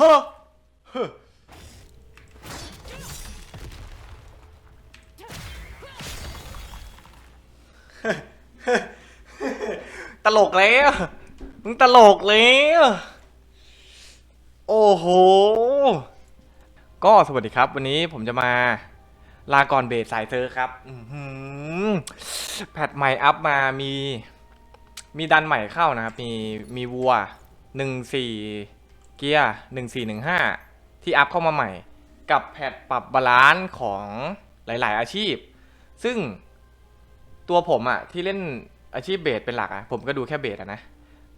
ฮะเฮ้อตลกแล้ว มึงตลกแล้ว โอ้โห ก็สวัสดีครับ วันนี้ผมจะมาลาก่อนเบสสายเซอร์ครับแพทใหม่อัพมามี มีดันใหม่เข้านะครับ มีมีวัวหนึ่งสี่ เกียร์หนึ่งสี่หนึ่งห้าที่อัพเข้ามาใหม่ กับแพทปรับบาลานซ์ของหลาย ๆ อาชีพ ซึ่งตัวผมอะที่เล่นอาชีพเบสเป็นหลักอะผมก็ดูแค่เบสอะนะ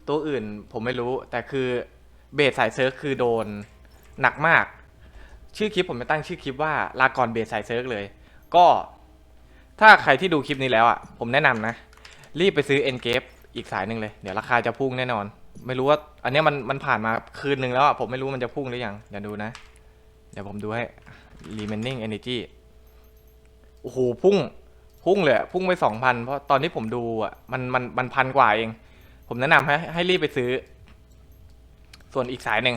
ตัวอื่นผมไม่รู้แต่คือเบสสายเซิร์ฟคือโดนหนักมาก ชื่อคลิปผมจะตั้งชื่อคลิปว่าลาก่อนเบสสายเซิร์ฟเลย ก็ถ้าใครที่ดูคลิปนี้แล้วอะผมแนะนำนะ รีบไปซื้อเอ็นเกฟอีกสายหนึ่งเลย เดี๋ยวราคาจะพุ่งแน่นอน ไม่รู้ว่า อันเนี้ยมันมันผ่านมาคืนหนึ่งแล้วอะผมไม่รู้มันจะพุ่งหรือยังเดี๋ยวดูนะ เดี๋ยวผมดูให้ remaining energy โอ้โหพุ่ง พุ่งเลยอะพุ่งไปสองพันเพราะตอนที่ผมดูอะมันมันมันพันกว่าเอง ผมแนะนำให้ให้รีบไปซื้อ ส่วนอีกสายหนึ่ง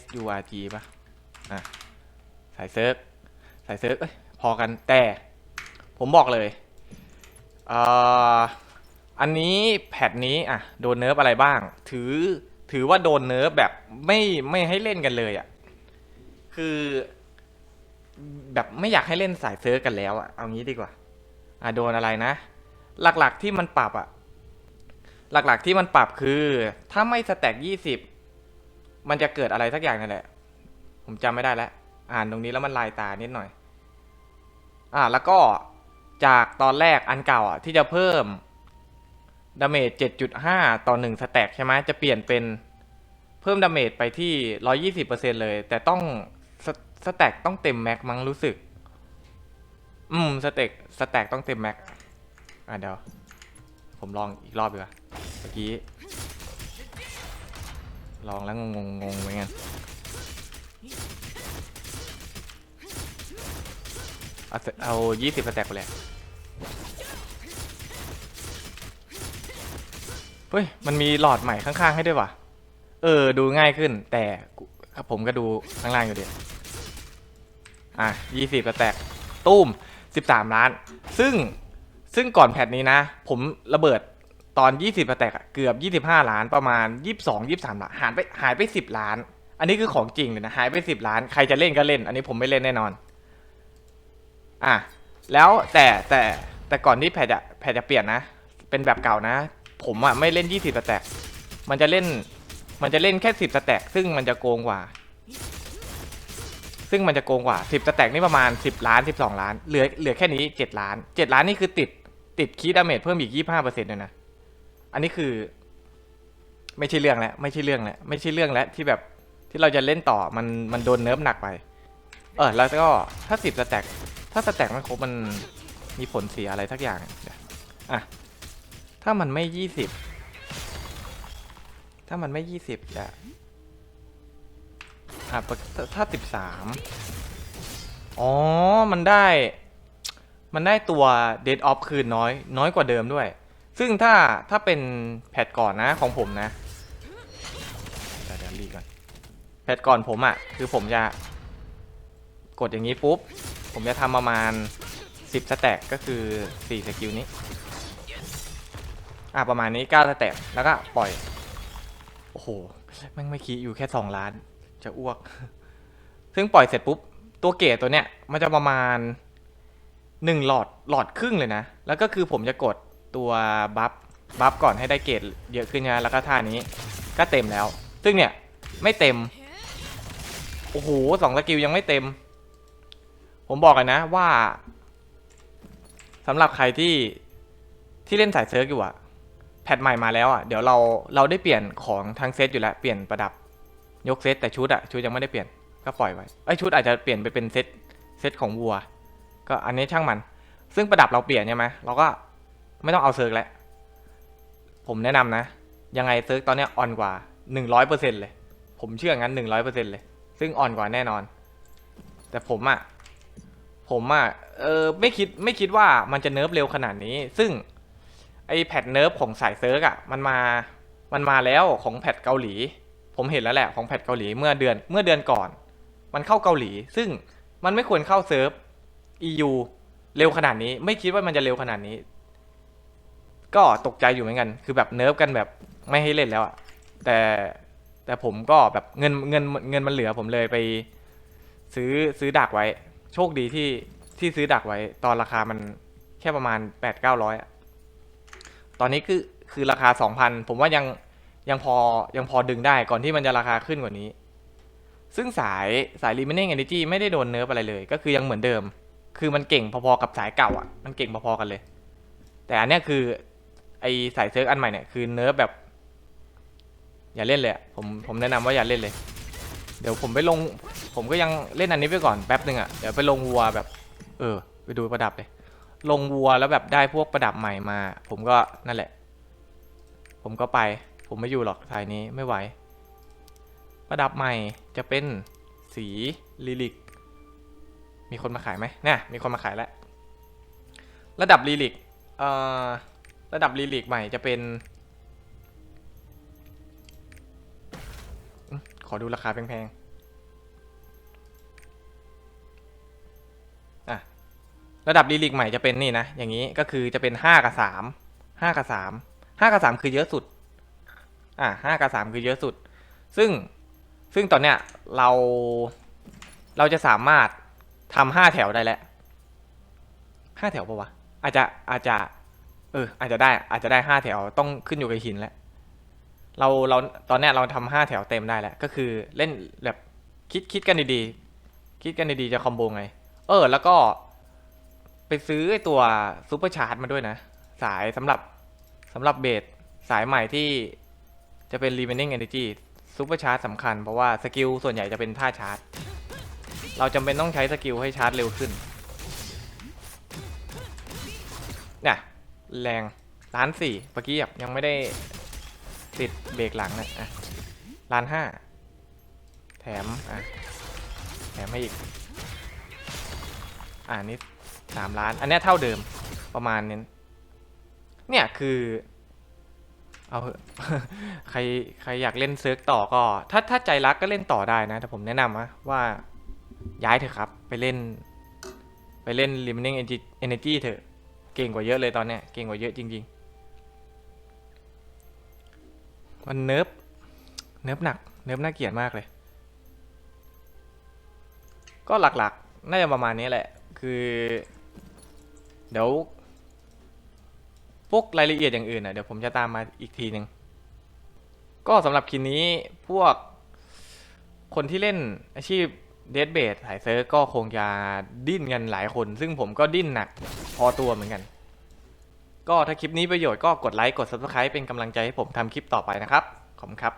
S U R G ป่ะอะสายเซิร์ฟสายเซิร์ฟพอกันแต่ ผมบอกเลยอ่อ อันนี้แพทนี้อะโดนเนิร์ฟอะไรบ้าง ถือถือว่าโดนเนิร์ฟแบบไม่ไม่ให้เล่นกันเลยอะคือแบบไม่อยากให้เล่นสายเซิร์ฟกันแล้วอะเอางี้ดีกว่า อะโดนอะไรนะ หลักๆที่มันปรับอะหลักๆที่มันปรับคือ ถ้าไม่สแต็กยี่สิบมันจะเกิดอะไรสักอย่างนั่นแหละ ผมจำไม่ได้แล้ว อ่านตรงนี้แล้วมันลายตานิดหน่อย อ่าแล้วก็จากตอนแรกอันเก่าอะที่จะเพิ่ม ดาเมจ 7.5 ต่อ 1 สแต็กใช่ไหมจะเปลี่ยนเป็นเพิ่มดาเมจไปที่ 120%เลย แต่ต้องสสแต็กต้องเต็มแม็กมั้งรู้สึก อืม สเต็กสแต็กต้องเต็มแม็ก อะเดี๋ยว ผมลองอีกรอบดีกว่าเมื่อกี้ ลองแล้วงงงงๆเหมือนกันเอาเอายี่สิบสแต็กไปเลย ฮ้ย มันมีหลอดใหม่ข้างๆให้ด้วยว่ะ เออ ดูง่ายขึ้น แต่ผมก็ดูข้างล่างอยู่เดียวอะยี่สิบสแตกตุ้มสิบสามล้าน ซึ่งซึ่งก่อนแพทนี้นะ ผมระเบิดตอน 20สแตกอะเกือบ 25 ล้านประมาณ 22 23ล้านหายไปหายไป 10 ล้าน อันนี้คือของจริงเลยนะหายไป 10 ล้าน ใครจะเล่นก็เล่น อันนี้ผมไม่เล่นแน่นอน อะแล้วแต่แต่แต่ก่อนที่แพทจะแพทจะเปลี่ยนนะ เป็นแบบเก่านะ ผมอะไม่เล่น 20สแต็กมันจะเล่น มันจะเล่นแค่ 10สแต็กซึ่งมันจะโกงกว่า ซึ่งมันจะโกงกว่า 10สแต็กนี่ประมาณ 10 ล้าน 12 ล้าน เหลือ เหลือแค่นี้ 7 ล้าน 7 ล้านนี่คือติด ติดคีดดาเมจเพิ่มอีก 25%เลยนะ อันนี้คือ ไม่ใช่เรื่องแล้ว ไม่ใช่เรื่องแล้ว ไม่ใช่เรื่องแล้วที่แบบที่เราจะเล่นต่อ มัน มันโดนเนิร์ฟหนักไป เออ แล้วก็ถ้าสิบสแต็กถ้าสแต็กไม่ครบมันมีผลเสียอะไรสักอย่างอะ ถ้ามันไม่ยี่สิบถ้ามันไม่ยี่สิบจะอะถ้าสิบสามอ๋อ มันได้ มันได้ตัว Dead Off คืนน้อย น้อยกว่าเดิมด้วย ซึ่งถ้าถ้าเป็นแพทก่อนนะของผมนะเดี๋ยวเดี๋ยวรีก่อนแพทก่อนผมอะ่ะ คือผมจะ กดอย่างนี้ปุ๊บ ผมจะทำประมาณ 10 สแต็กก็คือ 4 สกิลนี้ อะประมาณนี้9สแต็กแล้วก็ปล่อย โอ้โหแม่งไม่คีอยู่แค่2ล้าน จะอ้วก ซึ่งปล่อยเสร็จปุ๊บ ตัวเกตตัวเนี้ย มันจะประมาณ1หลอดหลอดครึ่งเลยนะ แล้วก็คือผมจะกดตัวบัฟบัฟก่อนให้ได้เกรดเยอะขึ้นนะแล้วก็ท่านี้ก็เต็มแล้ว ซึ่งเนี่ยไม่เต็ม โอ้โหสองสกิลยังไม่เต็ม ผมบอกเลยนะว่าสำหรับใครที่ที่เล่นสายเซิร์ฟอยู่อะ แพทใหม่มาแล้วอะเดี๋ยวเราเราได้เปลี่ยนของทั้งเซตอยู่แล้วเปลี่ยนประดับยกเซตแต่ชุดอะชุดยังไม่ได้เปลี่ยนก็ปล่อยไว้ไอชุดอาจจะเปลี่ยนไปเป็นเซตเซตของวัว ก็อันนี้ช่างมัน ซึ่งประดับเราเปลี่ยนใช่ไหมเราก็ไม่ต้องเอาเซิร์กแล้วผมแนะนำนะ ยังไงเซิร์กตอนเนี้ยอ่อนกว่าหนึ่งร้อยเปอร์เซ็นเลย ผมเชื่องั้นหนึ่งร้อยเปอร์เซ็นเลย ซึ่งอ่อนกว่าแน่นอน แต่ผมอะผมอะเออไม่คิดไม่คิดว่ามันจะเนิร์ฟเร็วขนาดนี้ ซึ่ง ไอแพดเนิร์ฟของสายเซิร์กอะมันมามันมาแล้วของแพดเกาหลี ผมเห็นแล้วแหละของแพทเกาหลีเมื่อเดือนเมื่อเดือนก่อน มันเข้าเกาหลี ซึ่งมันไม่ควรเข้าเซิร์ฟ EU เร็วขนาดนี้ ไม่คิดว่ามันจะเร็วขนาดนี้ ก็ตกใจอยู่เหมือนกัน คือแบบเนิร์ฟกันแบบไม่ให้เล่นแล้วอะแต่แต่ผมก็แบบเงินเงินเงินมันเหลือผมเลยไปซื้อซื้อดักไว้ โชคดีที่ที่ซื้อดักไว้ ตอนราคามันแค่ประมาณแปดเก้าร้อยอะ ตอนนี้คือคือราคาสองพันผมว่ายังยังพอยังพอดึงได้ก่อนที่มันจะราคาขึ้นกว่านี้ ซึ่งสายสาย remaining energy ไม่ได้โดนเนิร์ฟอะไรเลย ก็คือยังเหมือนเดิม คือมันเก่งพอๆกับสายเก่าอะ มันเก่งพอๆกันเลย แต่อันเนี้ยคือไอสายเซิร์ฟอันใหม่เนี่ยคือเนิร์ฟแบบ อย่าเล่นเลยผมผมแนะนำว่าอย่าเล่นเลย เดี๋ยวผมไปลง ผมก็ยังเล่นอันนี้ไปก่อนแป๊บหนึ่งอะเดี๋ยวไปลงวัวแบบ เออ ไปดูประดับเลย ลงวัวแล้วแบบได้พวกประดับใหม่มา ผมก็นั่นแหละ ผมก็ไป ผมไม่อยู่หรอกสายนี้ไม่ไหว ประดับใหม่จะเป็นสีลิลิก มีคนมาขายไหมเนี่ยมีคนมาขายแล้ว ระดับลิลิกเอ่อระดับลิลิกใหม่จะเป็น ขอดูราคาแพงๆ ระดับลิลิกใหม่จะเป็นนี่นะ อย่างนี้ก็คือจะเป็นห้ากับสามห้ากับสามห้ากับสามคือเยอะสุด อะห้ากับสามคือเยอะสุด ซึ่งซึ่งตอนเนี้ยเราเราจะสามารถทำห้าแถวได้แล้วห้าแถวปะวะอาจจะอาจจะ เออ อาจจะได้ อาจจะได้ห้าแถวต้องขึ้นอยู่กับหินแล้วเราเราตอนเนี้ยเราทำห้าแถวเต็มได้แล้วก็คือเล่นแบบคิดคิดกันดีๆคิดกันดีๆจะคอมโบไง เออ แล้วก็ ไปซื้อไอตัวซูเปอร์ชาร์จมาด้วยนะ สายสำหรับสำหรับเบสสายใหม่ที่จะเป็น remaining energy ซูเปอร์ชาร์จสำคัญเพราะว่าสกิลส่วนใหญ่จะเป็นท่าชาร์จ เราจำเป็นต้องใช้สกิลให้ชาร์จเร็วขึ้นเนี่ยแรงล้านสี่เมื่อกี้ยังไม่ได้ติดเบรกหลังเลยอะล้านห้าแถมอะแถมให้อีก อ่านี่ สามล้าน อันนี้เท่าเดิมประมาณนี้เนี่ยคือ เอาใครใครอยากเล่นเซิร์กต่อก็ ถ้าถ้าใจรักก็เล่นต่อได้นะ แต่ผมแนะนำนะว่าย้ายเถอะครับ ไปเล่น ไปเล่น Remaining Energy- เถอะ เก่งกว่าเยอะเลยตอนเนี้ย เก่งกว่าเยอะจริงๆ มันเนิร์ฟเนิร์ฟหนัก เนิร์ฟน่าเกลียดมากเลย ก็หลักๆ น่าจะประมาณนี้แหละ คือ เดี๋ยวพวกรายละเอียดอย่างอื่นน่ะเดี๋ยวผมจะตามมาอีกทีหนึ่งก็สำหรับคลิปนี้พวกคนที่เล่นอาชีพเด a เบ e สายเซิร์ฟก็คงจะดิ้นกันหลายคน ซึ่งผมก็ดิ้นหนักพอตัวเหมือนกัน ก็ถ้าคลิปนี้ประโยชน์ก็กดไลค์ กด Subscribe เป็นกำลังใจให้ผมทำคลิปต่อไปนะครับ ขอบคุณครับ